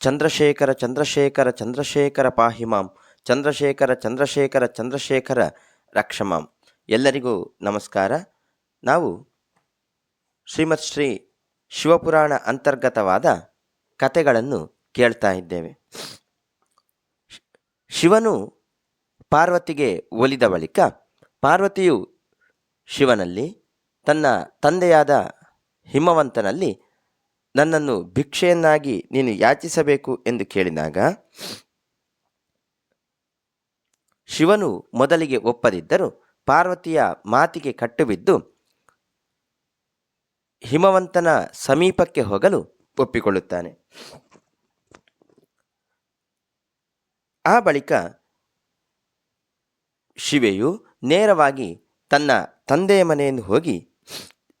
ಚಂದ್ರಶೇಖರ ಚಂದ್ರಶೇಖರ ಚಂದ್ರಶೇಖರ ಪಾಹಿಮಾಂ ಚಂದ್ರಶೇಖರ ಚಂದ್ರಶೇಖರ ಚಂದ್ರಶೇಖರ ರಕ್ಷಮಾಂ ಎಲ್ಲರಿಗೂ ನಮಸ್ಕಾರ. ನಾವು ಶ್ರೀಮತ್ ಶ್ರೀ ಶಿವಪುರಾಣ ಅಂತರ್ಗತವಾದ ಕಥೆಗಳನ್ನು ಕೇಳ್ತಾ ಇದ್ದೇವೆ. ಶಿವನು ಪಾರ್ವತಿಗೆ ಒಲಿದ ಬಳಿಕ ಪಾರ್ವತಿಯು ಶಿವನಲ್ಲಿ, ತನ್ನ ತಂದೆಯಾದ ಹಿಮವಂತನಲ್ಲಿ ನನ್ನನ್ನು ಭಿಕ್ಷೆಯನ್ನಾಗಿ ನೀನು ಯಾಚಿಸಬೇಕು ಎಂದು ಕೇಳಿದಾಗ ಶಿವನು ಮೊದಲಿಗೆ ಒಪ್ಪದಿದ್ದರೂ ಪಾರ್ವತಿಯ ಮಾತಿಗೆ ಕಟ್ಟುಬಿದ್ದು ಹಿಮವಂತನ ಸಮೀಪಕ್ಕೆ ಹೋಗಲು ಒಪ್ಪಿಕೊಳ್ಳುತ್ತಾನೆ. ಆ ಬಳಿಕ ಶಿವೆಯು ನೇರವಾಗಿ ತನ್ನ ತಂದೆಯ ಮನೆಯನ್ನು ಹೋಗಿ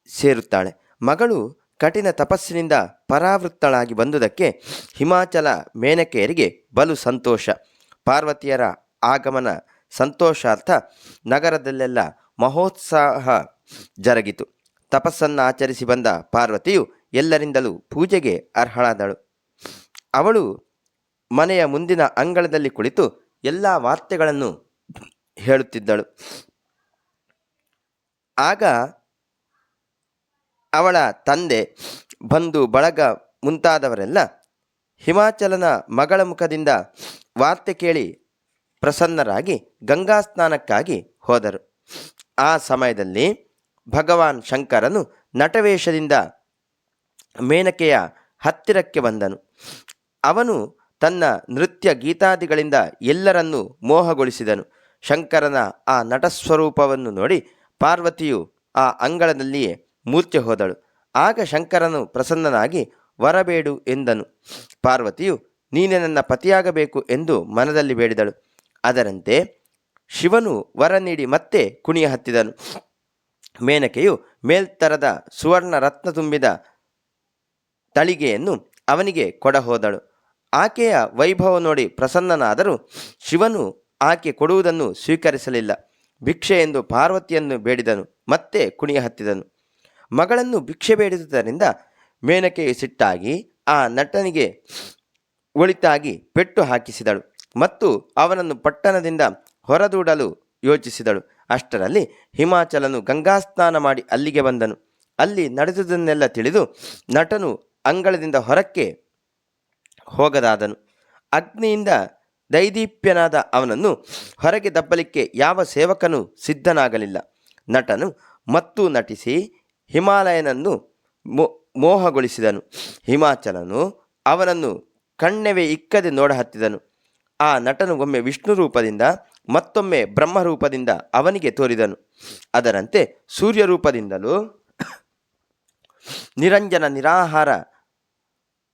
ಸೇರುತ್ತಾಳೆ. ಮಗಳು ಕಠಿಣ ತಪಸ್ಸಿನಿಂದ ಪರಾವೃತ್ತಳಾಗಿ ಬಂದುದಕ್ಕೆ ಹಿಮಾಚಲ ಮೇನಕೆಯರಿಗೆ ಬಲು ಸಂತೋಷ. ಪಾರ್ವತಿಯರ ಆಗಮನ ಸಂತೋಷಾರ್ಥ ನಗರದಲ್ಲೆಲ್ಲ ಮಹೋತ್ಸಾಹ ಜರುಗಿತು. ತಪಸ್ಸನ್ನು ಆಚರಿಸಿ ಬಂದ ಪಾರ್ವತಿಯು ಎಲ್ಲರಿಂದಲೂ ಪೂಜೆಗೆ ಅರ್ಹಳಾದಳು. ಅವಳು ಮನೆಯ ಮುಂದಿನ ಅಂಗಳದಲ್ಲಿ ಕುಳಿತು ಎಲ್ಲ ವಾರ್ತೆಗಳನ್ನು ಹೇಳುತ್ತಿದ್ದಳು. ಆಗ ಅವಳ ತಂದೆ ಬಂಧು ಬಳಗ ಮುಂತಾದವರೆಲ್ಲ ಹಿಮಾಚಲನ ಮಗಳ ಮುಖದಿಂದ ವಾರ್ತೆ ಕೇಳಿ ಪ್ರಸನ್ನರಾಗಿ ಗಂಗಾ ಸ್ನಾನಕ್ಕಾಗಿ ಹೋದರು. ಆ ಸಮಯದಲ್ಲಿ ಭಗವಾನ್ ಶಂಕರನು ನಟವೇಷದಿಂದ ಮೇನಕೆಯ ಹತ್ತಿರಕ್ಕೆ ಬಂದನು. ಅವನು ತನ್ನ ನೃತ್ಯ ಗೀತಾದಿಗಳಿಂದ ಎಲ್ಲರನ್ನೂ ಮೋಹಗೊಳಿಸಿದನು. ಶಂಕರನ ಆ ನಟಸ್ವರೂಪವನ್ನು ನೋಡಿ ಪಾರ್ವತಿಯು ಆ ಅಂಗಳದಲ್ಲಿಯೇ ಮೂರ್ಛೆ ಹೋದಳು. ಆಗ ಶಂಕರನು ಪ್ರಸನ್ನನಾಗಿ, ವರಬೇಡು ಎಂದನು. ಪಾರ್ವತಿಯು, ನೀನೆ ನನ್ನ ಪತಿಯಾಗಬೇಕು ಎಂದು ಮನದಲ್ಲಿ ಬೇಡಿದಳು. ಅದರಂತೆ ಶಿವನು ವರ ನೀಡಿ ಮತ್ತೆ ಕುಣಿಯ ಹತ್ತಿದನು. ಮೇನಕೆಯು ಮೇಲ್ತರದ ಸುವರ್ಣ ರತ್ನ ತುಂಬಿದ ತಳಿಗೆಯನ್ನು ಅವನಿಗೆ ಕೊಡಹೋದಳು. ಆಕೆಯ ವೈಭವ ನೋಡಿ ಪ್ರಸನ್ನನಾದರೂ ಶಿವನು ಆಕೆ ಕೊಡುವುದನ್ನು ಸ್ವೀಕರಿಸಲಿಲ್ಲ. ಭಿಕ್ಷೆ ಎಂದು ಪಾರ್ವತಿಯನ್ನು ಬೇಡಿದನು. ಮತ್ತೆ ಕುಣಿಯ ಹತ್ತಿದನು. ಮಗಳನ್ನು ಭಿಕ್ಷೆ ಬೇಡಿದುದರಿಂದ ಮೇನಕೆಯು ಸಿಟ್ಟಾಗಿ ಆ ನಟನಿಗೆ ಒಳಿತಾಗಿ ಪೆಟ್ಟು ಹಾಕಿಸಿದಳು ಮತ್ತು ಅವನನ್ನು ಪಟ್ಟಣದಿಂದ ಹೊರದೂಡಲು ಯೋಚಿಸಿದಳು. ಅಷ್ಟರಲ್ಲಿ ಹಿಮಾಚಲನು ಗಂಗಾಸ್ನಾನ ಮಾಡಿ ಅಲ್ಲಿಗೆ ಬಂದನು. ಅಲ್ಲಿ ನಡೆದುದನ್ನೆಲ್ಲ ತಿಳಿದು ನಟನು ಅಂಗಳದಿಂದ ಹೊರಕ್ಕೆ ಹೋಗದಾದನು. ಅಗ್ನಿಯಿಂದ ದೈದೀಪ್ಯನಾದ ಅವನನ್ನು ಹೊರಗೆ ದಬ್ಬಲಿಕ್ಕೆ ಯಾವ ಸೇವಕನೂ ಸಿದ್ಧನಾಗಲಿಲ್ಲ. ನಟನು ಮತ್ತು ನಟಿಸಿ ಹಿಮಾಲಯನನ್ನು ಮೋಹಗೊಳಿಸಿದನು. ಹಿಮಾಚಲನು ಅವನನ್ನು ಕಣ್ಣೆವೆ ಇಕ್ಕದೆ ನೋಡ ಹತ್ತಿದನು ಆ ನಟನು ಒಮ್ಮೆ ವಿಷ್ಣು ರೂಪದಿಂದ ಮತ್ತೊಮ್ಮೆ ಬ್ರಹ್ಮ ರೂಪದಿಂದ ಅವನಿಗೆ ತೋರಿದನು. ಅದರಂತೆ ಸೂರ್ಯ ರೂಪದಿಂದಲೂ ನಿರಂಜನ ನಿರಾಹಾರ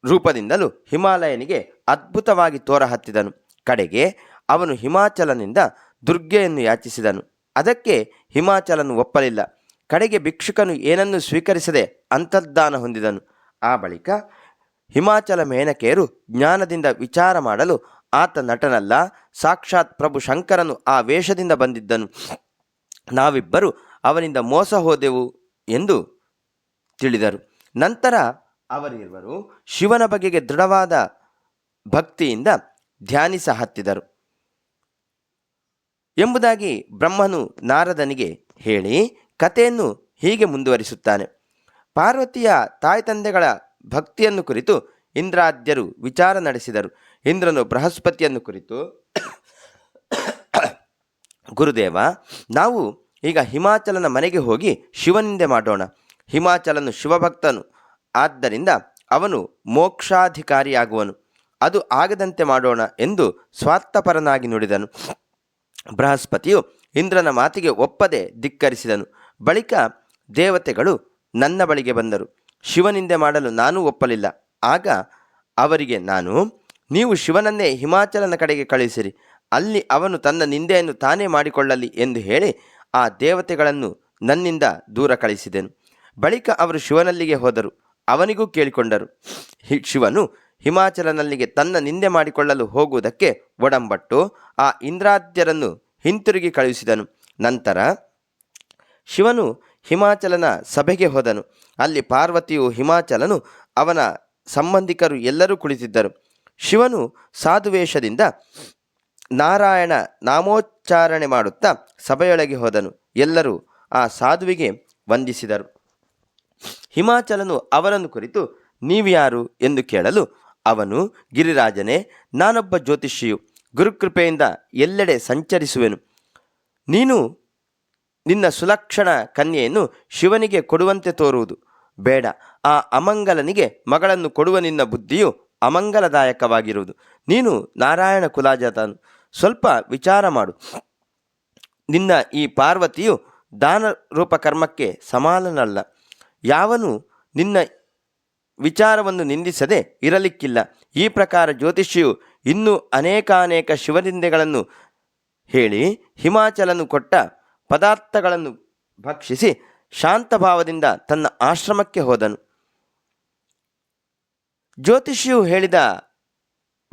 ರೂಪದಿಂದಲೂ ಹಿಮಾಲಯನಿಗೆ ಅದ್ಭುತವಾಗಿ ತೋರ ಹತ್ತಿದನು ಕಡೆಗೆ ಅವನು ಹಿಮಾಚಲನಿಂದ ದುರ್ಗೆಯನ್ನು ಯಾಚಿಸಿದನು. ಅದಕ್ಕೆ ಹಿಮಾಚಲನು ಒಪ್ಪಲಿಲ್ಲ. ಕಡೆಗೆ ಭಿಕ್ಷುಕನು ಏನನ್ನು ಸ್ವೀಕರಿಸದೆ ಅಂತರ್ಧಾನ ಹೊಂದಿದನು. ಆ ಬಳಿಕ ಹಿಮಾಚಲ ಮೇನಕೆಯರು ಜ್ಞಾನದಿಂದ ವಿಚಾರ ಮಾಡಲು ಆತ ನಟನಲ್ಲ, ಸಾಕ್ಷಾತ್ ಪ್ರಭು ಶಂಕರನು ಆ ವೇಷದಿಂದ ಬಂದಿದ್ದನು. ನಾವಿಬ್ಬರು ಅವನಿಂದ ಮೋಸ ಹೋದೆವು ಎಂದು ತಿಳಿದರು. ನಂತರ ಅವರಿರುವರು ಶಿವನ ಬಗೆಗೆ ದೃಢವಾದ ಭಕ್ತಿಯಿಂದ ಧ್ಯಾನಿಸ ಹತ್ತಿದರು. ಎಂಬುದಾಗಿ ಬ್ರಹ್ಮನು ನಾರದನಿಗೆ ಹೇಳಿ ಕಥೆಯನ್ನು ಹೀಗೆ ಮುಂದುವರಿಸುತ್ತಾನೆ. ಪಾರ್ವತಿಯ ತಾಯಿ ತಂದೆಗಳ ಭಕ್ತಿಯನ್ನು ಕುರಿತು ಇಂದ್ರಾದ್ಯರು ವಿಚಾರ ನಡೆಸಿದರು. ಇಂದ್ರನು ಬೃಹಸ್ಪತಿಯನ್ನು ಕುರಿತು, ಗುರುದೇವ, ನಾವು ಈಗ ಹಿಮಾಚಲನ ಮನೆಗೆ ಹೋಗಿ ಶಿವನಿಂದೆ ಮಾಡೋಣ. ಹಿಮಾಚಲನು ಶಿವಭಕ್ತನು. ಆದ್ದರಿಂದ ಅವನು ಮೋಕ್ಷಾಧಿಕಾರಿಯಾಗುವನು. ಅದು ಆಗದಂತೆ ಮಾಡೋಣ ಎಂದು ಸ್ವಾರ್ಥಪರನಾಗಿ ನುಡಿದನು. ಬೃಹಸ್ಪತಿಯು ಇಂದ್ರನ ಮಾತಿಗೆ ಒಪ್ಪದೆ ಧಿಕ್ಕರಿಸಿದನು. ಬಳಿಕ ದೇವತೆಗಳು ನನ್ನ ಬಳಿಗೆ ಬಂದರು. ಶಿವನಿಂದೆ ಮಾಡಲು ನಾನು ಒಪ್ಪಲಿಲ್ಲ. ಆಗ ಅವರಿಗೆ, ನಾನು, ನೀವು ಶಿವನನ್ನೇ ಹಿಮಾಚಲನ ಕಡೆಗೆ ಕಳುಹಿಸಿರಿ. ಅಲ್ಲಿ ಅವನು ತನ್ನ ನಿಂದೆಯನ್ನು ತಾನೇ ಮಾಡಿಕೊಳ್ಳಲಿ ಎಂದು ಹೇಳಿ ಆ ದೇವತೆಗಳನ್ನು ನನ್ನಿಂದ ದೂರ ಕಳಿಸಿದೆನು. ಬಳಿಕ ಅವರು ಶಿವನಲ್ಲಿಗೆ ಹೋದರು. ಅವನಿಗೂ ಕೇಳಿಕೊಂಡರು. ಶಿವನು ಹಿಮಾಚಲನಲ್ಲಿಗೆ ತನ್ನ ನಿಂದೆ ಮಾಡಿಕೊಳ್ಳಲು ಹೋಗುವುದಕ್ಕೆ ಒಡಂಬಟ್ಟು ಆ ಇಂದ್ರಾದ್ಯರನ್ನು ಹಿಂತಿರುಗಿ ಕಳುಹಿಸಿದನು. ನಂತರ ಶಿವನು ಹಿಮಾಚಲನ ಸಭೆಗೆ ಹೋದನು. ಅಲ್ಲಿ ಪಾರ್ವತಿಯು ಹಿಮಾಚಲನು ಅವನ ಸಂಬಂಧಿಕರು ಎಲ್ಲರೂ ಕುಳಿತಿದ್ದರು. ಶಿವನು ಸಾಧುವೇಷದಿಂದ ನಾರಾಯಣ ನಾಮೋಚ್ಚಾರಣೆ ಮಾಡುತ್ತಾ ಸಭೆಯೊಳಗೆ ಹೋದನು. ಎಲ್ಲರೂ ಆ ಸಾಧುವಿಗೆ ವಂದಿಸಿದರು. ಹಿಮಾಚಲನು ಅವರನ್ನು ಕುರಿತು ನೀವ್ಯಾರು ಎಂದು ಕೇಳಲು, ಅವನು ಗಿರಿರಾಜನೇ, ನಾನೊಬ್ಬ ಜ್ಯೋತಿಷಿಯು, ಗುರುಕೃಪೆಯಿಂದ ಎಲ್ಲೆಡೆ ಸಂಚರಿಸುವೆನು. ನೀನು ನಿನ್ನ ಸುಲಕ್ಷಣ ಕನ್ಯೆಯನ್ನು ಶಿವನಿಗೆ ಕೊಡುವಂತೆ ತೋರುವುದು. ಬೇಡ, ಆ ಅಮಂಗಲನಿಗೆ ಮಗಳನ್ನು ಕೊಡುವ ನಿನ್ನ ಬುದ್ಧಿಯು ಅಮಂಗಲದಾಯಕವಾಗಿರುವುದು. ನೀನು ನಾರಾಯಣ ಕುಲಾಜಾತನು. ಸ್ವಲ್ಪ ವಿಚಾರ ಮಾಡು. ನಿನ್ನ ಈ ಪಾರ್ವತಿಯು ದಾನ ರೂಪ ಕರ್ಮಕ್ಕೆ ಸಮಾನನಲ್ಲ. ಯಾವನು ನಿನ್ನ ವಿಚಾರವನ್ನು ನಿಂದಿಸದೆ ಇರಲಿಕ್ಕಿಲ್ಲ. ಈ ಪ್ರಕಾರ ಜ್ಯೋತಿಷಿಯು ಇನ್ನೂ ಅನೇಕಾನೇಕ ಶಿವನಿಂದೆಗಳನ್ನು ಹೇಳಿ ಹಿಮಾಚಲನು ಕೊಟ್ಟ ಪದಾರ್ಥಗಳನ್ನು ಭಕ್ಷಿಸಿ ಶಾಂತಭಾವದಿಂದ ತನ್ನ ಆಶ್ರಮಕ್ಕೆ ಹೋದನು. ಜ್ಯೋತಿಷಿಯು ಹೇಳಿದ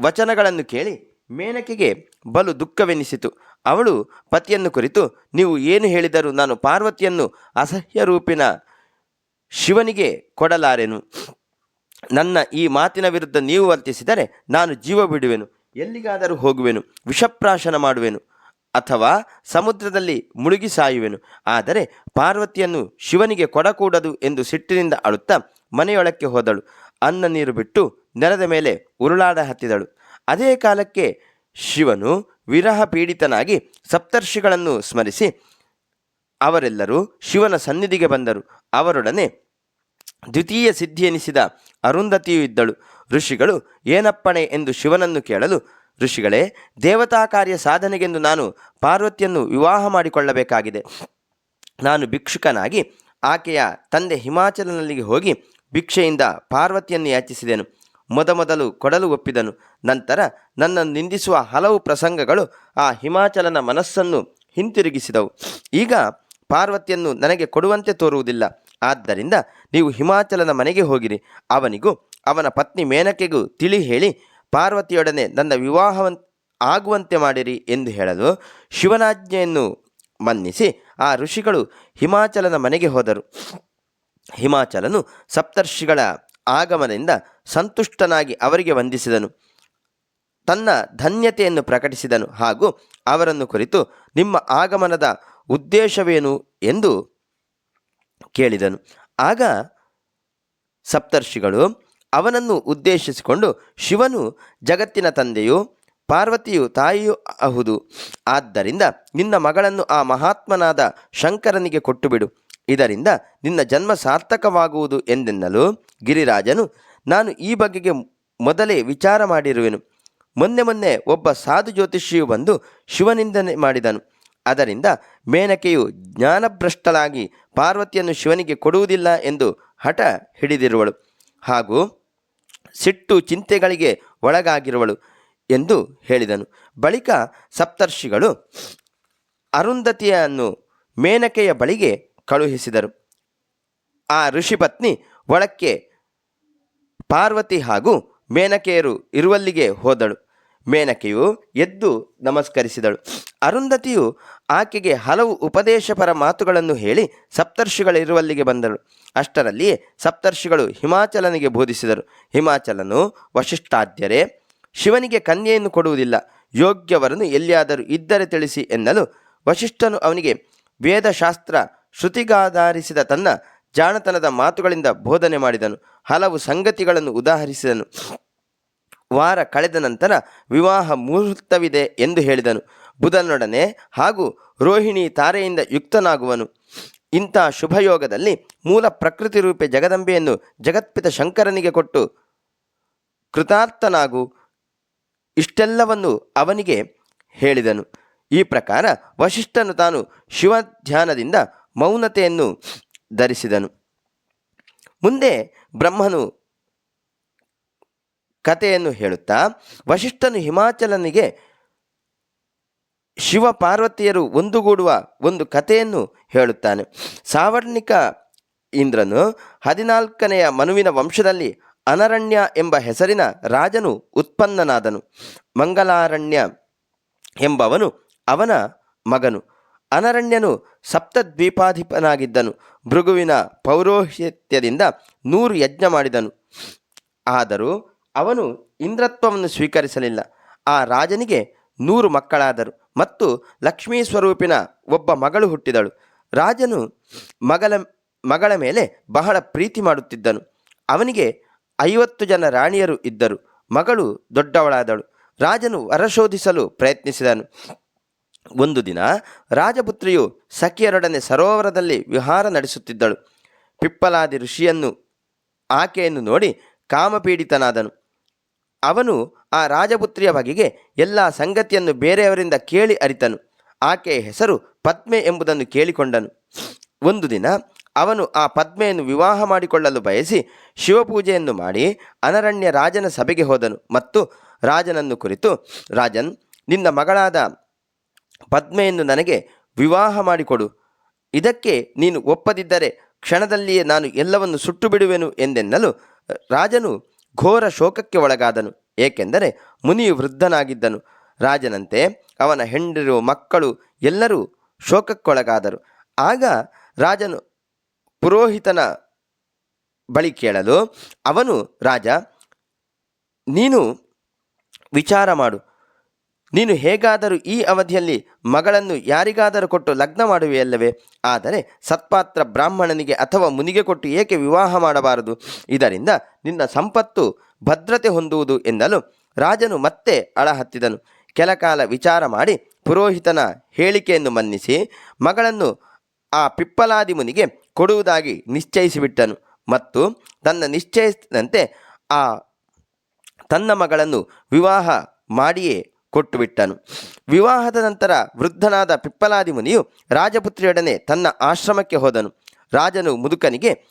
ವಚನಗಳನ್ನು ಕೇಳಿ ಮೇನಕೆಗೆ ಬಲು ದುಃಖವೆನಿಸಿತು. ಅವಳು ಪತಿಯನ್ನು ಕುರಿತು, ನೀವು ಏನು ಹೇಳಿದರೂ ನಾನು ಪಾರ್ವತಿಯನ್ನು ಅಸಹ್ಯ ರೂಪಿನ ಶಿವನಿಗೆ ಕೊಡಲಾರೆನು. ನನ್ನ ಈ ಮಾತಿನ ವಿರುದ್ಧ ನೀವು ವರ್ತಿಸಿದರೆ ನಾನು ಜೀವ ಬಿಡುವೆನು. ಎಲ್ಲಿಗಾದರೂ ಹೋಗುವೆನು. ವಿಷಪ್ರಾಶನ ಮಾಡುವೆನು. ಅಥವಾ ಸಮುದ್ರದಲ್ಲಿ ಮುಳುಗಿ ಸಾಯುವೆನು. ಆದರೆ ಪಾರ್ವತಿಯನ್ನು ಶಿವನಿಗೆ ಕೊಡಕೂಡದು ಎಂದು ಸಿಟ್ಟಿನಿಂದ ಅಳುತ್ತಾ ಮನೆಯೊಳಕ್ಕೆ ಹೋದಳು. ಅನ್ನ ನೀರು ಬಿಟ್ಟು ನೆಲದ ಮೇಲೆ ಉರುಳಾಡ ಹತ್ತಿದಳು. ಅದೇ ಕಾಲಕ್ಕೆ ಶಿವನು ವಿರಹ ಪೀಡಿತನಾಗಿ ಸಪ್ತರ್ಷಿಗಳನ್ನು ಸ್ಮರಿಸಿ ಅವರೆಲ್ಲರೂ ಶಿವನ ಸನ್ನಿಧಿಗೆ ಬಂದರು. ಅವರೊಡನೆ ದ್ವಿತೀಯ ಸಿದ್ಧಿ ಎನಿಸಿದ ಅರುಂಧತಿಯೂ ಇದ್ದಳು. ಋಷಿಗಳು, ಏನಪ್ಪಣೆ? ಎಂದು ಶಿವನನ್ನು ಕೇಳಲು ಋಷಿಗಳೇ, ದೇವತಾ ಕಾರ್ಯ ಸಾಧನೆಗೆಂದು ನಾನು ಪಾರ್ವತಿಯನ್ನು ವಿವಾಹ ಮಾಡಿಕೊಳ್ಳಬೇಕಾಗಿದೆ. ನಾನು ಭಿಕ್ಷುಕನಾಗಿ ಆಕೆಯ ತಂದೆ ಹಿಮಾಚಲನಲ್ಲಿಗೆ ಹೋಗಿ ಭಿಕ್ಷೆಯಿಂದ ಪಾರ್ವತಿಯನ್ನು ಯಾಚಿಸಿದೆನು. ಮೊದಮೊದಲು ಕೊಡಲು ಒಪ್ಪಿದನು. ನಂತರ ನನ್ನನ್ನು ನಿಂದಿಸುವ ಹಲವು ಪ್ರಸಂಗಗಳು ಆ ಹಿಮಾಚಲನ ಮನಸ್ಸನ್ನು ಹಿಂತಿರುಗಿಸಿದವು. ಈಗ ಪಾರ್ವತಿಯನ್ನು ನನಗೆ ಕೊಡುವಂತೆ ತೋರುವುದಿಲ್ಲ. ಆದ್ದರಿಂದ ನೀವು ಹಿಮಾಚಲನ ಮನೆಗೆ ಹೋಗಿರಿ. ಅವನಿಗೂ ಅವನ ಪತ್ನಿ ಮೇನಕೆಗೂ ತಿಳಿ ಹೇಳಿ ಪಾರ್ವತಿಯೊಡನೆ ನನ್ನ ವಿವಾಹವನ್, ಆಗುವಂತೆ ಮಾಡಿರಿ ಎಂದು ಹೇಳಲು ಶಿವನಾಜ್ಞೆಯನ್ನು ಮನ್ನಿಸಿ ಆ ಋಷಿಗಳು ಹಿಮಾಚಲನ ಮನೆಗೆ ಹೋದರು. ಹಿಮಾಚಲನು ಸಪ್ತರ್ಷಿಗಳ ಆಗಮನದಿಂದ ಸಂತುಷ್ಟನಾಗಿ ಅವರಿಗೆ ವಂದಿಸಿದನು. ತನ್ನ ಧನ್ಯತೆಯನ್ನು ಪ್ರಕಟಿಸಿದನು ಹಾಗೂ ಅವರನ್ನು ಕುರಿತು ನಿಮ್ಮ ಆಗಮನದ ಉದ್ದೇಶವೇನು ಎಂದು ಕೇಳಿದನು. ಆಗ ಸಪ್ತರ್ಷಿಗಳು ಅವನನ್ನು ಉದ್ದೇಶಿಸಿಕೊಂಡು ಶಿವನು ಜಗತ್ತಿನ ತಂದೆಯು ಪಾರ್ವತಿಯು ತಾಯಿಯೂ ಅಹುದು. ಆದ್ದರಿಂದ ನಿನ್ನ ಮಗಳನ್ನು ಆ ಮಹಾತ್ಮನಾದ ಶಂಕರನಿಗೆ ಕೊಟ್ಟುಬಿಡು. ಇದರಿಂದ ನಿನ್ನ ಜನ್ಮ ಸಾರ್ಥಕವಾಗುವುದು ಎಂದೆನ್ನಲು ಗಿರಿರಾಜನು, ನಾನು ಈ ಬಗೆಗೆ ಮೊದಲೇ ವಿಚಾರ ಮಾಡಿರುವೆನು. ಮೊನ್ನೆ ಮೊನ್ನೆ ಒಬ್ಬ ಸಾಧು ಜ್ಯೋತಿಷಿಯು ಬಂದು ಶಿವನಿಂದನೆ ಮಾಡಿದನು. ಅದರಿಂದ ಮೇನಕೆಯು ಜ್ಞಾನಭ್ರಷ್ಟಳಾಗಿ ಪಾರ್ವತಿಯನ್ನು ಶಿವನಿಗೆ ಕೊಡುವುದಿಲ್ಲ ಎಂದು ಹಠ ಹಿಡಿದಿರುವಳು. ಹಾಗೂ ಸಿಟ್ಟು ಚಿಂತೆಗಳಿಗೆ ಒಳಗಾಗಿರುವಳು ಎಂದು ಹೇಳಿದನು. ಬಳಿಕ ಸಪ್ತರ್ಷಿಗಳು ಅರುಂಧತಿಯನ್ನು ಮೇನಕೆಯ ಬಳಿಗೆ ಕಳುಹಿಸಿದರು. ಆ ಋಷಿಪತ್ನಿ ಒಳಕ್ಕೆ ಪಾರ್ವತಿ ಹಾಗೂ ಮೇನಕೆಯರು ಇರುವಲ್ಲಿಗೆ ಹೋದಳು. ಮೇನಕೆಯು ಎದ್ದು ನಮಸ್ಕರಿಸಿದಳು. ಅರುಂಧತಿಯು ಆಕೆಗೆ ಹಲವು ಉಪದೇಶಪರ ಮಾತುಗಳನ್ನು ಹೇಳಿ ಸಪ್ತರ್ಷಿಗಳಿರುವಲ್ಲಿಗೆ ಬಂದರು ಅಷ್ಟರಲ್ಲಿಯೇ ಸಪ್ತರ್ಷಿಗಳು ಹಿಮಾಚಲನಿಗೆ ಬೋಧಿಸಿದರು. ಹಿಮಾಚಲನು ವಶಿಷ್ಠಾದ್ಯರೇ, ಶಿವನಿಗೆ ಕನ್ಯೆಯನ್ನು ಕೊಡುವುದಿಲ್ಲ. ಯೋಗ್ಯವರನ್ನು ಎಲ್ಲಿಯಾದರೂ ಇದ್ದರೆ ತಿಳಿಸಿ ಎನ್ನಲು ವಶಿಷ್ಠನು ಅವನಿಗೆ ವೇದಶಾಸ್ತ್ರ ಶ್ರುತಿಗಾಧಾರಿಸಿದ ತನ್ನ ಜಾಣತನದ ಮಾತುಗಳಿಂದ ಬೋಧನೆ ಮಾಡಿದನು. ಹಲವು ಸಂಗತಿಗಳನ್ನು ಉದಾಹರಿಸಿದನು. ವಾರ ಕಳೆದ ನಂತರ ವಿವಾಹ ಮುಹೂರ್ತವಿದೆ ಎಂದು ಹೇಳಿದನು. ಬುಧನೊಡನೆ ಹಾಗೂ ರೋಹಿಣಿ ತಾರೆಯಿಂದ ಯುಕ್ತನಾಗುವನು. ಇಂಥ ಶುಭಯೋಗದಲ್ಲಿ ಮೂಲ ಪ್ರಕೃತಿ ರೂಪೆ ಜಗದಂಬೆಯನ್ನು ಜಗತ್ಪಿತ ಶಂಕರನಿಗೆ ಕೊಟ್ಟು ಕೃತಾರ್ಥನಾಗು ಇಷ್ಟೆಲ್ಲವನ್ನು ಅವನಿಗೆ ಹೇಳಿದನು. ಈ ಪ್ರಕಾರ ವಶಿಷ್ಠನು ತಾನು ಶಿವ ಧ್ಯಾನದಿಂದ ಮೌನತೆಯನ್ನು ಧರಿಸಿದನು. ಮುಂದೆ ಬ್ರಹ್ಮನು ಕಥೆಯನ್ನು ಹೇಳುತ್ತಾ ವಶಿಷ್ಠನು ಹಿಮಾಚಲನಿಗೆ ಶಿವ ಪಾರ್ವತಿಯರು ಒಂದುಗೂಡುವ ಒಂದು ಕಥೆಯನ್ನು ಹೇಳುತ್ತಾನೆ. ಸಾವರ್ಣಿಕ ಇಂದ್ರನು ಹದಿನಾಲ್ಕನೆಯ ಮನುವಿನ ವಂಶದಲ್ಲಿ ಅನರಣ್ಯ ಎಂಬ ಹೆಸರಿನ ರಾಜನು ಉತ್ಪನ್ನನಾದನು. ಮಂಗಲಾರಣ್ಯ ಎಂಬವನು ಅವನ ಮಗನು. ಅನರಣ್ಯನು ಸಪ್ತದ್ವೀಪಾಧಿಪನಾಗಿದ್ದನು. ಭೃಗುವಿನ ಪೌರೋಹಿತ್ಯದಿಂದ ನೂರು ಯಜ್ಞ ಮಾಡಿದನು. ಆದರೂ ಅವನು ಇಂದ್ರತ್ವವನ್ನು ಸ್ವೀಕರಿಸಲಿಲ್ಲ. ಆ ರಾಜನಿಗೆ ನೂರು ಮಕ್ಕಳಾದರು. ಮತ್ತು ಲಕ್ಷ್ಮೀ ಸ್ವರೂಪಿನ ಒಬ್ಬ ಮಗಳು ಹುಟ್ಟಿದಳು. ರಾಜನು ಮಗಳ ಮಗಳ ಮೇಲೆ ಬಹಳ ಪ್ರೀತಿ ಮಾಡುತ್ತಿದ್ದನು. ಅವನಿಗೆ ಐವತ್ತು ಜನ ರಾಣಿಯರು ಇದ್ದರು. ಮಗಳು ದೊಡ್ಡವಳಾದಳು. ರಾಜನು ವರಶೋಧಿಸಲು ಪ್ರಯತ್ನಿಸಿದನು. ಒಂದು ದಿನ ರಾಜಪುತ್ರಿಯು ಸಖಿಯರೊಡನೆ ಸರೋವರದಲ್ಲಿ ವಿಹಾರ ನಡೆಸುತ್ತಿದ್ದಳು. ಪಿಪ್ಪಲಾದಿ ಋಷಿಯನ್ನು, ಆಕೆಯನ್ನು ನೋಡಿ ಕಾಮಪೀಡಿತನಾದನು. ಅವನು ಆ ರಾಜಪುತ್ರಿಯ ಬಗೆಗೆ ಎಲ್ಲ ಸಂಗತಿಯನ್ನು ಬೇರೆಯವರಿಂದ ಕೇಳಿ ಅರಿತನು. ಆಕೆಯ ಹೆಸರು ಪದ್ಮೆ ಎಂಬುದನ್ನು ಕೇಳಿಕೊಂಡನು. ಒಂದು ದಿನ ಅವನು ಆ ಪದ್ಮೆಯನ್ನು ವಿವಾಹ ಮಾಡಿಕೊಳ್ಳಲು ಬಯಸಿ ಶಿವಪೂಜೆಯನ್ನು ಮಾಡಿ ಅನರಣ್ಯ ರಾಜನ ಸಭೆಗೆ ಹೋದನು ಮತ್ತು ರಾಜನನ್ನು ಕುರಿತು, ರಾಜನ್, ನಿನ್ನ ಮಗಳಾದ ಪದ್ಮೆಯನ್ನು ನನಗೆ ವಿವಾಹ ಮಾಡಿಕೊಡು. ಇದಕ್ಕೆ ನೀನು ಒಪ್ಪದಿದ್ದರೆ ಕ್ಷಣದಲ್ಲಿಯೇ ನಾನು ಎಲ್ಲವನ್ನು ಸುಟ್ಟು ಬಿಡುವೆನು ಎಂದೆನ್ನಲು ರಾಜನು ಘೋರ ಶೋಕಕ್ಕೆ ಒಳಗಾದನು. ಏಕೆಂದರೆ ಮುನಿ ವೃದ್ಧನಾಗಿದ್ದನು. ರಾಜನಂತೆ ಅವನ ಹೆಂಡರು ಮಕ್ಕಳು ಎಲ್ಲರೂ ಶೋಕಕ್ಕೊಳಗಾದರು. ಆಗ ರಾಜನು ಪುರೋಹಿತನ ಬಳಿ ಕೇಳಲು, ಅವನು, ರಾಜ, ನೀನು ವಿಚಾರ ಮಾಡು. ನೀನು ಹೇಗಾದರೂ ಈ ಅವಧಿಯಲ್ಲಿ ಮಗಳನ್ನು ಯಾರಿಗಾದರೂ ಕೊಟ್ಟು ಲಗ್ನ ಮಾಡುವೆಯಲ್ಲವೇ ಆದರೆ ಸತ್ಪಾತ್ರ ಬ್ರಾಹ್ಮಣನಿಗೆ ಅಥವಾ ಮುನಿಗೆ ಕೊಟ್ಟು ಏಕೆ ವಿವಾಹ ಮಾಡಬಾರದು? ಇದರಿಂದ ನಿನ್ನ ಸಂಪತ್ತು ಭದ್ರತೆ ಹೊಂದುವುದು ಎಂದಲು ರಾಜನು ಮತ್ತೆ ಅಳಹತ್ತಿದನು. ಕೆಲ ಕಾಲ ವಿಚಾರ ಮಾಡಿ ಪುರೋಹಿತನ ಹೇಳಿಕೆಯನ್ನು ಮನ್ನಿಸಿ ಮಗಳನ್ನು ಆ ಪಿಪ್ಪಲಾದಿ ಮುನಿಗೆ ಕೊಡುವುದಾಗಿ ನಿಶ್ಚಯಿಸಿಬಿಟ್ಟನು. ಮತ್ತು ತನ್ನ ನಿಶ್ಚಯಿಸಿದಂತೆ ಆ ತನ್ನ ಮಗಳನ್ನು ವಿವಾಹ ಮಾಡಿಯೇ ಕೊಟ್ಟುಬಿಟ್ಟನು. ವಿವಾಹದ ನಂತರ ವೃದ್ಧನಾದ ಪಿಪ್ಪಲಾದಿ ಮುನಿಯು ರಾಜಪುತ್ರಿಯೊಡನೆ ತನ್ನ ಆಶ್ರಮಕ್ಕೆ ಹೋದನು. ರಾಜನು ಮುದುಕನಿಗೆ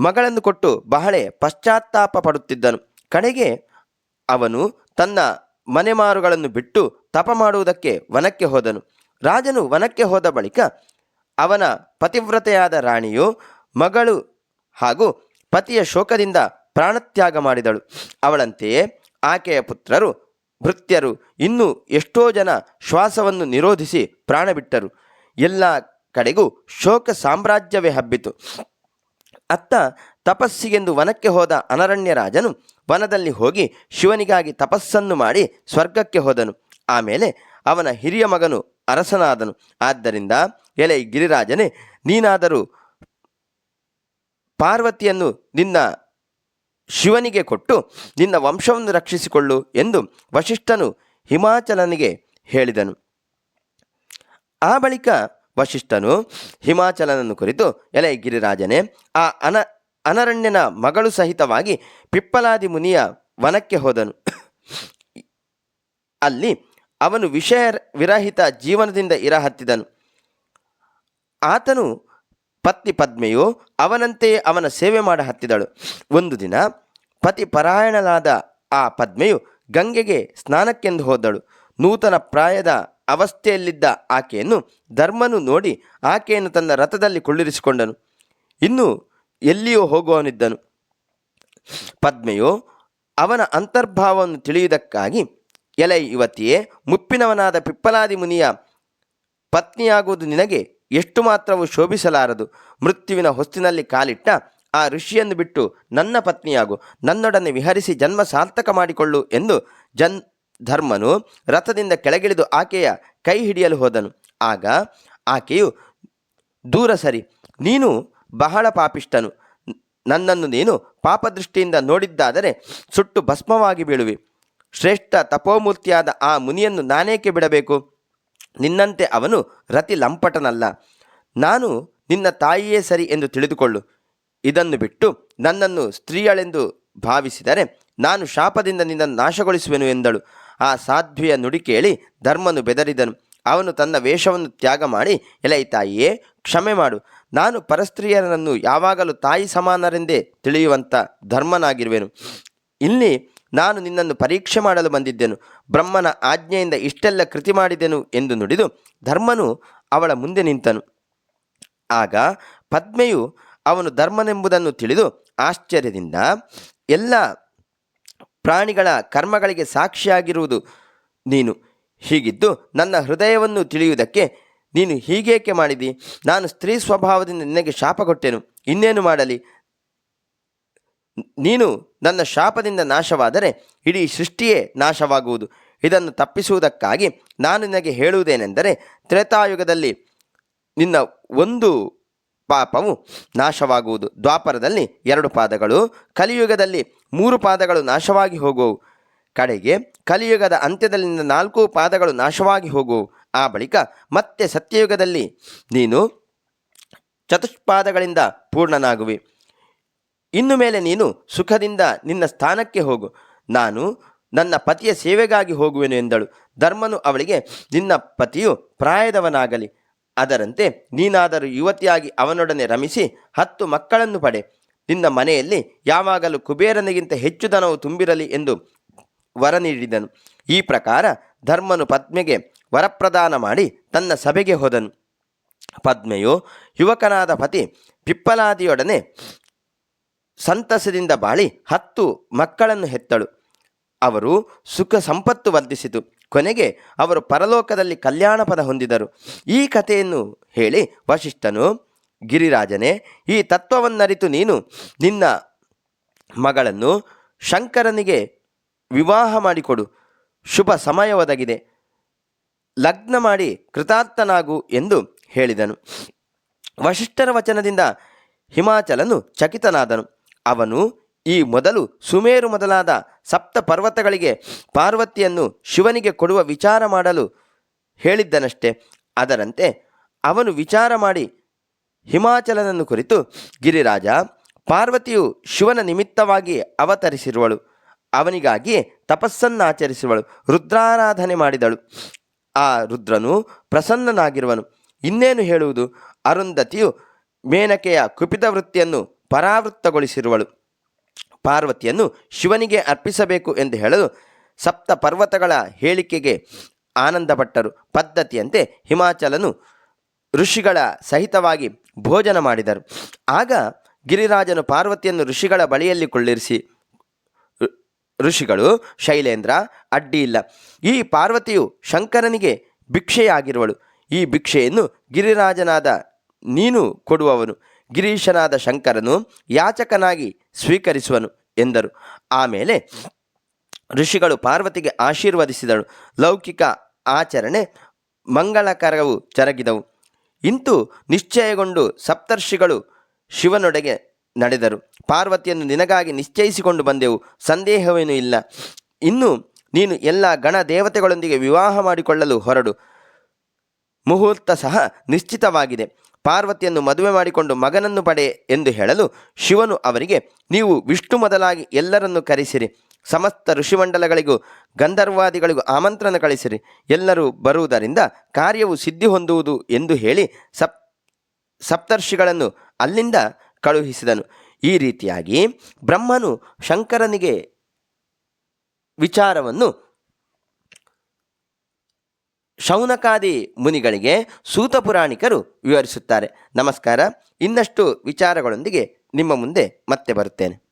ಮಗಳನ್ನು ಕೊಟ್ಟು ಬಹಳ ಪಶ್ಚಾತ್ತಾಪ ಪಡುತ್ತಿದ್ದನು. ಕಡೆಗೆ ಅವನು ತನ್ನ ಮನೆಮಾರುಗಳನ್ನು ಬಿಟ್ಟು ತಪ ಮಾಡುವುದಕ್ಕೆ ವನಕ್ಕೆ ಹೋದನು. ರಾಜನು ವನಕ್ಕೆ ಹೋದ ಬಳಿಕ ಅವನ ಪತಿವ್ರತೆಯಾದ ರಾಣಿಯು ಮಗಳು ಹಾಗೂ ಪತಿಯ ಶೋಕದಿಂದ ಪ್ರಾಣತ್ಯಾಗ ಮಾಡಿದಳು. ಅವಳಂತೆಯೇ ಆಕೆಯ ಪುತ್ರರು ಭೃತ್ಯರು ಇನ್ನೂ ಎಷ್ಟೋ ಜನ ಶ್ವಾಸವನ್ನು ನಿರೋಧಿಸಿ ಪ್ರಾಣ ಬಿಟ್ಟರು. ಎಲ್ಲ ಕಡೆಗೂ ಶೋಕ ಸಾಮ್ರಾಜ್ಯವೇ ಹಬ್ಬಿತು. ಅತ್ತ ತಪಸ್ಸಿಗೆಂದು ವನಕ್ಕೆ ಹೋದ ಅನರಣ್ಯ ರಾಜನು ವನದಲ್ಲಿ ಹೋಗಿ ಶಿವನಿಗಾಗಿ ತಪಸ್ಸನ್ನು ಮಾಡಿ ಸ್ವರ್ಗಕ್ಕೆ ಹೋದನು. ಆಮೇಲೆ ಅವನ ಹಿರಿಯ ಮಗನು ಅರಸನಾದನು. ಆದ್ದರಿಂದ ಎಲೆ ಗಿರಿರಾಜನೇ, ನೀನಾದರೂ ಪಾರ್ವತಿಯನ್ನು ನಿನ್ನ ಶಿವನಿಗೆ ಕೊಟ್ಟು ನಿನ್ನ ವಂಶವನ್ನು ರಕ್ಷಿಸಿಕೊಳ್ಳು ಎಂದು ವಶಿಷ್ಠನು ಹಿಮಾಚಲನಿಗೆ ಹೇಳಿದನು. ಆ ಬಳಿಕ ವಶಿಷ್ಠನು ಹಿಮಾಚಲನನ್ನು ಕುರಿತು, ಎಲೆ ಗಿರಿರಾಜನೇ, ಆ ಅನ, ಅನರಣ್ಯನ ಮಗಳು ಸಹಿತವಾಗಿ ಪಿಪ್ಪಲಾದಿ ಮುನಿಯ ವನಕ್ಕೆ ಹೋದನು. ಅಲ್ಲಿ ಅವನು ವಿಷಯ ವಿರಹಿತ ಜೀವನದಿಂದ ಇರಹತ್ತಿದನು. ಆತನು ಪತ್ನಿ ಪದ್ಮೆಯು ಅವನಂತೆಯೇ ಅವನ ಸೇವೆ ಮಾಡ ಹತ್ತಿದಳು ಒಂದು ದಿನ ಪತಿ ಪರಾಯಣಲಾದ ಆ ಪದ್ಮೆಯು ಗಂಗೆಗೆ ಸ್ನಾನಕ್ಕೆಂದು ಹೋದಳು. ನೂತನ ಪ್ರಾಯದ ಅವಸ್ಥೆಯಲ್ಲಿದ್ದ ಆಕೆಯನ್ನು ಧರ್ಮನು ನೋಡಿ ಆಕೆಯನ್ನು ತನ್ನ ರಥದಲ್ಲಿ ಕುಳ್ಳಿರಿಸಿಕೊಂಡನು. ಇನ್ನು ಎಲ್ಲಿಯೋ ಹೋಗುವವನಿದ್ದನು. ಪದ್ಮೆಯು ಅವನ ಅಂತರ್ಭಾವವನ್ನು ತಿಳಿಯುವುದಕ್ಕಾಗಿ, ಎಲೆ ಯುವತಿಯೇ, ಮುಪ್ಪಿನವನಾದ ಪಿಪ್ಪಲಾದಿ ಮುನಿಯ ಪತ್ನಿಯಾಗುವುದು ನಿನಗೆ ಎಷ್ಟು ಮಾತ್ರವೂ ಶೋಭಿಸಲಾರದು. ಮೃತ್ಯುವಿನ ಹೊಸ್ತಿನಲ್ಲಿ ಕಾಲಿಟ್ಟ ಆ ಋಷಿಯನ್ನು ಬಿಟ್ಟು ನನ್ನ ಪತ್ನಿಯಾಗು, ನನ್ನೊಡನೆ ವಿಹರಿಸಿ ಜನ್ಮ ಸಾರ್ಥಕ ಮಾಡಿಕೊಳ್ಳು ಎಂದು ಜನ್ ಧರ್ಮನು ರಥದಿಂದ ಕೆಳಗಿಳಿದು ಆಕೆಯ ಕೈ ಹಿಡಿಯಲು ಹೋದನು. ಆಗ ಆಕೆಯು, ದೂರ ಸರಿ, ನೀನು ಬಹಳ ಪಾಪಿಷ್ಟನು ನನ್ನನ್ನು ನೀನು ಪಾಪದೃಷ್ಟಿಯಿಂದ ನೋಡಿದ್ದಾದರೆ ಸುಟ್ಟು ಭಸ್ಮವಾಗಿ ಬೀಳುವಿ. ಶ್ರೇಷ್ಠ ತಪೋಮೂರ್ತಿಯಾದ ಆ ಮುನಿಯನ್ನು ನಾನೇಕೆ ಬಿಡಬೇಕು? ನಿನ್ನಂತೆ ಅವನು ರತಿ ಲಂಪಟನಲ್ಲ. ನಾನು ನಿನ್ನ ತಾಯಿಯೇ ಸರಿ ಎಂದು ತಿಳಿದುಕೊಳ್ಳು. ಇದನ್ನು ಬಿಟ್ಟು ನನ್ನನ್ನು ಸ್ತ್ರೀಯಳೆಂದು ಭಾವಿಸಿದರೆ ನಾನು ಶಾಪದಿಂದ ನಿನ್ನನ್ನು ನಾಶಗೊಳಿಸುವೆನು ಎಂದಳು. ಆ ಸಾಧ್ವಿಯ ನುಡಿ ಕೇಳಿ ಧರ್ಮನು ಬೆದರಿದನು. ಅವನು ತನ್ನ ವೇಷವನ್ನು ತ್ಯಾಗ ಮಾಡಿ, ಎಲೈ ತಾಯಿಯೇ, ಕ್ಷಮೆ ಮಾಡು. ನಾನು ಪರಸ್ತ್ರೀಯರನ್ನು ಯಾವಾಗಲೂ ತಾಯಿ ಸಮಾನರೆಂದೇ ತಿಳಿಯುವಂಥ ಧರ್ಮನಾಗಿರುವೆನು. ಇಲ್ಲಿ ನಾನು ನಿನ್ನನ್ನು ಪರೀಕ್ಷೆ ಮಾಡಲು ಬಂದಿದ್ದೆನು. ಬ್ರಹ್ಮನ ಆಜ್ಞೆಯಿಂದ ಇಷ್ಟೆಲ್ಲ ಕೃತಿ ಮಾಡಿದೆನು ಎಂದು ನುಡಿದು ಧರ್ಮನು ಅವಳ ಮುಂದೆ ನಿಂತನು. ಆಗ ಪದ್ಮೆಯು ಅವನು ಧರ್ಮನೆಂಬುದನ್ನು ತಿಳಿದು ಆಶ್ಚರ್ಯದಿಂದ ಎಲ್ಲ ಪ್ರಾಣಿಗಳ ಕರ್ಮಗಳಿಗೆ ಸಾಕ್ಷಿಯಾಗಿರುವುದು ನೀನು. ಹೀಗಿದ್ದು ನನ್ನ ಹೃದಯವನ್ನು ತಿಳಿಯುವುದಕ್ಕೆ ನೀನು ಹೀಗೇಕೆ ಮಾಡಿದಿ? ನಾನು ಸ್ತ್ರೀ ಸ್ವಭಾವದಿಂದ ನಿನಗೆ ಶಾಪ ಕೊಟ್ಟೆನು. ಇನ್ನೇನು ಮಾಡಲಿ? ನೀನು ನನ್ನ ಶಾಪದಿಂದ ನಾಶವಾದರೆ ಇಡೀ ಸೃಷ್ಟಿಯೇ ನಾಶವಾಗುವುದು. ಇದನ್ನು ತಪ್ಪಿಸುವುದಕ್ಕಾಗಿ ನಾನು ನಿನಗೆ ಹೇಳುವುದೇನೆಂದರೆ, ತ್ರೇತಾಯುಗದಲ್ಲಿ ನಿನ್ನ ಒಂದು ಪಾಪವು ನಾಶವಾಗುವುದು. ದ್ವಾಪರದಲ್ಲಿ ಎರಡು ಪಾದಗಳು, ಕಲಿಯುಗದಲ್ಲಿ ಮೂರು ಪಾದಗಳು ನಾಶವಾಗಿ ಹೋಗುವು ಕಡೆಗೆ ಕಲಿಯುಗದ ಅಂತ್ಯದಲ್ಲಿನ ನಾಲ್ಕು ಪಾದಗಳು ನಾಶವಾಗಿ ಹೋಗುವು ಆ ಬಳಿಕ ಮತ್ತೆ ಸತ್ಯಯುಗದಲ್ಲಿ ನೀನು ಚತುಷ್ಪಾದಗಳಿಂದ ಪೂರ್ಣನಾಗುವೆ. ಇನ್ನು ಮೇಲೆ ನೀನು ಸುಖದಿಂದ ನಿನ್ನ ಸ್ಥಾನಕ್ಕೆ ಹೋಗು. ನಾನು ನನ್ನ ಪತಿಯ ಸೇವೆಗಾಗಿ ಹೋಗುವೆನು ಎಂದಳು. ಧರ್ಮನು ಅವಳಿಗೆ, ನಿನ್ನ ಪತಿಯು ಪ್ರಾಯದವನಾಗಲಿ. ಅದರಂತೆ ನೀನಾದರೂ ಯುವತಿಯಾಗಿ ಅವನೊಡನೆ ರಮಿಸಿ ಹತ್ತು ಮಕ್ಕಳನ್ನು ಪಡೆ. ನಿನ್ನ ಮನೆಯಲ್ಲಿ ಯಾವಾಗಲೂ ಕುಬೇರನಿಗಿಂತ ಹೆಚ್ಚು ಧನವು ತುಂಬಿರಲಿ ಎಂದು ವರ ನೀಡಿದನು. ಈ ಪ್ರಕಾರ ಧರ್ಮನು ಪದ್ಮೆಗೆ ವರಪ್ರದಾನ ಮಾಡಿ ತನ್ನ ಸಭೆಗೆ ಹೋದನು. ಪದ್ಮೆಯು ಯುವಕನಾದ ಪತಿ ಪಿಪ್ಪಲಾದಿಯೊಡನೆ ಸಂತಸದಿಂದ ಬಾಳಿ ಹತ್ತು ಮಕ್ಕಳನ್ನು ಹೆತ್ತಳು. ಅವರು ಸುಖ ಸಂಪತ್ತು ವರ್ಧಿಸಿತು. ಕೊನೆಗೆ ಅವರು ಪರಲೋಕದಲ್ಲಿ ಕಲ್ಯಾಣ ಪದ ಹೊಂದಿದರು. ಈ ಕಥೆಯನ್ನು ಹೇಳಿ ವಶಿಷ್ಠನು ಗಿರಿರಾಜನೇ, ಈ ತತ್ವವನ್ನರಿತು ನೀನು ನಿನ್ನ ಮಗಳನ್ನು ಶಂಕರನಿಗೆ ವಿವಾಹ ಮಾಡಿಕೊಡು. ಶುಭ ಸಮಯ ಒದಗಿದೆ. ಲಗ್ನ ಮಾಡಿ ಕೃತಾರ್ಥನಾಗು ಎಂದು ಹೇಳಿದನು. ವಶಿಷ್ಠರ ವಚನದಿಂದ ಹಿಮಾಚಲನು ಚಕಿತನಾದನು. ಅವನು ಈ ಮೊದಲು ಸುಮೇರು ಮೊದಲಾದ ಸಪ್ತ ಪರ್ವತಗಳಿಗೆ ಪಾರ್ವತಿಯನ್ನು ಶಿವನಿಗೆ ಕೊಡುವ ವಿಚಾರ ಮಾಡಲು ಹೇಳಿದ್ದನಷ್ಟೆ. ಅದರಂತೆ ಅವನು ವಿಚಾರ ಮಾಡಿ ಹಿಮಾಚಲನನ್ನು ಕುರಿತು, ಗಿರಿರಾಜ, ಪಾರ್ವತಿಯು ಶಿವನ ನಿಮಿತ್ತವಾಗಿ ಅವತರಿಸಿರುವಳು. ಅವನಿಗಾಗಿ ತಪಸ್ಸನ್ನಾಚರಿಸುವಳು. ರುದ್ರಾರಾಧನೆ ಮಾಡಿದಳು. ಆ ರುದ್ರನು ಪ್ರಸನ್ನನಾಗಿರುವನು. ಇನ್ನೇನು ಹೇಳುವುದು? ಅರುಂಧತಿಯು ಮೇನಕೆಯ ಕುಪಿತ ವೃತ್ತಿಯನ್ನು ಪರಾವೃತ್ತಗೊಳಿಸಿರುವಳು. ಪಾರ್ವತಿಯನ್ನು ಶಿವನಿಗೆ ಅರ್ಪಿಸಬೇಕು ಎಂದು ಹೇಳಲು ಸಪ್ತ ಪರ್ವತಗಳ ಹೇಳಿಕೆಗೆ ಆನಂದಪಟ್ಟರು. ಪದ್ಧತಿಯಂತೆ ಹಿಮಾಚಲನು ಋಷಿಗಳ ಸಹಿತವಾಗಿ ಭೋಜನ ಮಾಡಿದರು. ಆಗ ಗಿರಿರಾಜನು ಪಾರ್ವತಿಯನ್ನು ಋಷಿಗಳ ಬಳಿಯಲ್ಲಿ ಕೊಳ್ಳಿರಿಸಿ ಋಷಿಗಳು, ಶೈಲೇಂದ್ರ, ಅಡ್ಡಿ ಇಲ್ಲ. ಈ ಪಾರ್ವತಿಯು ಶಂಕರನಿಗೆ ಭಿಕ್ಷೆಯಾಗಿರುವಳು. ಈ ಭಿಕ್ಷೆಯನ್ನು ಗಿರಿರಾಜನಾದ ನೀನು ಕೊಡುವವನು. ಗಿರೀಶನಾದ ಶಂಕರನು ಯಾಚಕನಾಗಿ ಸ್ವೀಕರಿಸುವನು ಎಂದರು. ಆಮೇಲೆ ಋಷಿಗಳು ಪಾರ್ವತಿಗೆ ಆಶೀರ್ವದಿಸಿದಳು. ಲೌಕಿಕ ಆಚರಣೆ ಮಂಗಳಕರವು ಜರುಗಿದವು ಇಂತು ನಿಶ್ಚಯಗೊಂಡು ಸಪ್ತರ್ಷಿಗಳು ಶಿವನೊಡೆಗೆ ನಡೆದರು. ಪಾರ್ವತಿಯನ್ನು ನಿನಗಾಗಿ ನಿಶ್ಚಯಿಸಿಕೊಂಡು ಬಂದೆವು. ಸಂದೇಹವೇನೂ ಇಲ್ಲ. ಇನ್ನು ನೀನು ಎಲ್ಲ ಗಣ ದೇವತೆಗಳೊಂದಿಗೆ ವಿವಾಹ ಮಾಡಿಕೊಳ್ಳಲು ಹೊರಡು. ಮುಹೂರ್ತ ಸಹ ನಿಶ್ಚಿತವಾಗಿದೆ. ಪಾರ್ವತಿಯನ್ನು ಮದುವೆ ಮಾಡಿಕೊಂಡು ಮಗನನ್ನು ಪಡೆ ಎಂದು ಹೇಳಲು ಶಿವನು ಅವರಿಗೆ, ನೀವು ವಿಷ್ಣು ಮೊದಲಾಗಿ ಎಲ್ಲರನ್ನು ಕರೆಸಿರಿ ಸಮಸ್ತ ಋಷಿಮಂಡಲಗಳಿಗೂ, ಗಂಧರ್ವಾದಿಗಳಿಗೂ ಆಮಂತ್ರಣ ಕಳಿಸಿರಿ. ಎಲ್ಲರೂ ಬರುವುದರಿಂದ ಕಾರ್ಯವು ಸಿದ್ಧಿ ಹೊಂದುವುದು ಎಂದು ಹೇಳಿ ಸಪ್, ಸಪ್ತರ್ಷಿಗಳನ್ನು ಅಲ್ಲಿಂದ ಕಳುಹಿಸಿದನು. ಈ ರೀತಿಯಾಗಿ ಬ್ರಹ್ಮನು ಶಂಕರನಿಗೆ ವಿಚಾರವನ್ನು ಶೌನಕಾದಿ ಮುನಿಗಳಿಗೆ ಸೂತ ಪುರಾಣಿಕರು ವಿವರಿಸುತ್ತಾರೆ. ನಮಸ್ಕಾರ. ಇನ್ನಷ್ಟು ವಿಚಾರಗಳೊಂದಿಗೆ ನಿಮ್ಮ ಮುಂದೆ ಮತ್ತೆ ಬರುತ್ತೇನೆ.